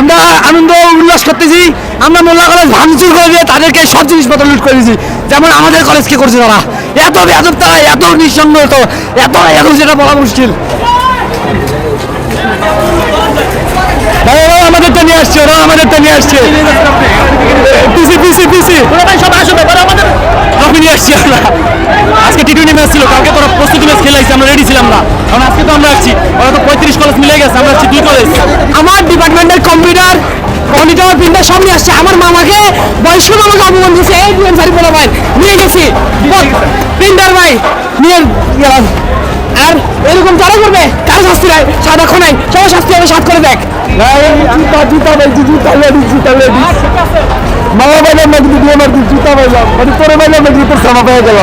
আমরা আনন্দ উল্লাস করতেছি। আমরা মোল্লা কলেজ ভাঙচুর করে দিয়ে তাদেরকে সব জিনিসপত্র লুট করে দিয়েছি। যেমন আমাদের কলেজকে করছে তারা। এত বেদব তারা, এত নিঃসঙ্গ তো এত এখন যেটা বলা মুশকিল। ওরা আমাদেরটা নিয়ে আসছে ওরা আমাদেরটা নিয়ে আসছে। পিসি পিসি পিসি। সব আসবে আমাদের নিয়ে আসছি আমরা। আজকে টি টোয়েন্টি ম্যাচ ছিল, কালকে প্রস্তুতি ম্যাচ খেলাইছি, আমরা রেডি ছিলাম না। কারণ আজকে তো আমরা আসছি ওরা তো পঁয়ত্রিশ কলেজ মিলে গেছে আমরা আসছি দুই কলেজ আমার ডিপার্টমেন্টের কম্পিউটার প্রিন্টার সব নিয়ে আসছে। আমার মামাকে বয়স্ক মামাকে অপমান দিয়েছে। এই দুজন সারি বলে ভাই নিয়ে গেছি। প্রিন্টার ভাই নিয়ে গেলাম আর এরকম যারা করবে কার শাস্তি নাই সাদা খোনাই সবাই শাস্তি হবে সাত করে দেখ। জুতা জুতা ভাই জুতা লেডিস জুতা লেডিস মামা বাইলাম নাকি দিয়ে আমার জুতা বাইলাম মানে তোরে বাইলাম নাকি তোর সামা পেয়ে গেল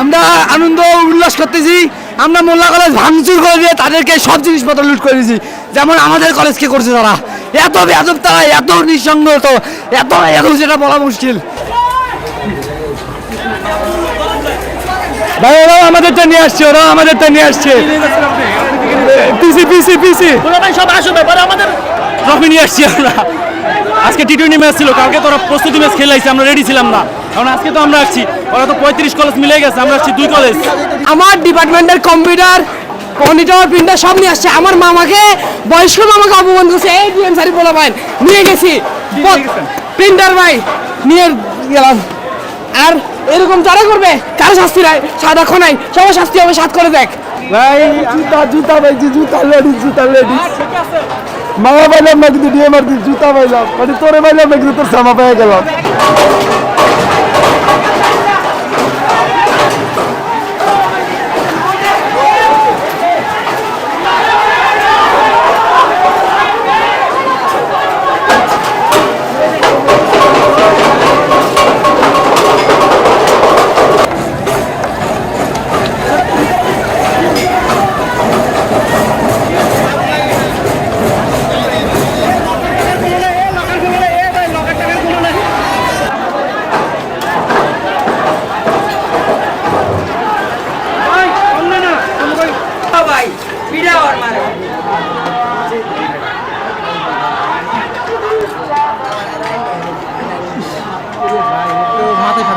আমরা আনন্দ উল্লাস করতেছি। আমরা মোল্লা কলেজ ভাঙচুর করে দিয়ে তাদেরকে সব জিনিসপত্র লুট করে দিয়েছি। যেমন আমাদের কলেজকে করছে তারা? এত বেদব তারা এত নিঃসঙ্গ তো এত এখন যেটা বলা মুশকিল। ভাই ওরাও আমাদেরটা নিয়ে আসছে ওরাও আমাদেরটা নিয়ে আসছে। পিসি পিসি পিসি। ওরা ভাই সব আসবে আমাদের ট্রফি নিয়ে আসছি আমরা। আজকে টি টোয়েন্টি ম্যাচ ছিল কালকে তোরা প্রস্তুতি ম্যাচ খেলাইছি আমরা রেডি ছিলাম না। কারণ আজকে তো আমরা আসছি ওরা তো পঁয়ত্রিশ কলেজ মিলে গেছে আমরা আসছি দুই কলেজ আমার ডিপার্টমেন্টের কম্পিউটার মনিটর প্রিন্টার সব নিয়ে আসছে। আমার মামাকে বয়স্ক মামাকে অপমান করছে। এই দুজন সারি বলে ভাই নিয়ে গেছি। প্রিন্টার ভাই নিয়ে গেলাম। আর এরকম যারা করবে? কার শাস্তি নাই সাদা খোনাই। সবাই শাস্তি হবে সাত করে দেখ। ভাই জুতা জুতা ভাই জুতা লেডিস জুতা লেডিস মামা পাইলাম না কিন্তু দিয়ে মারতি জুতা পাইলাম। মানে তোরে পাইলাম না কিন্তু তোর সামা পেয়ে গেলাম।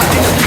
Toma.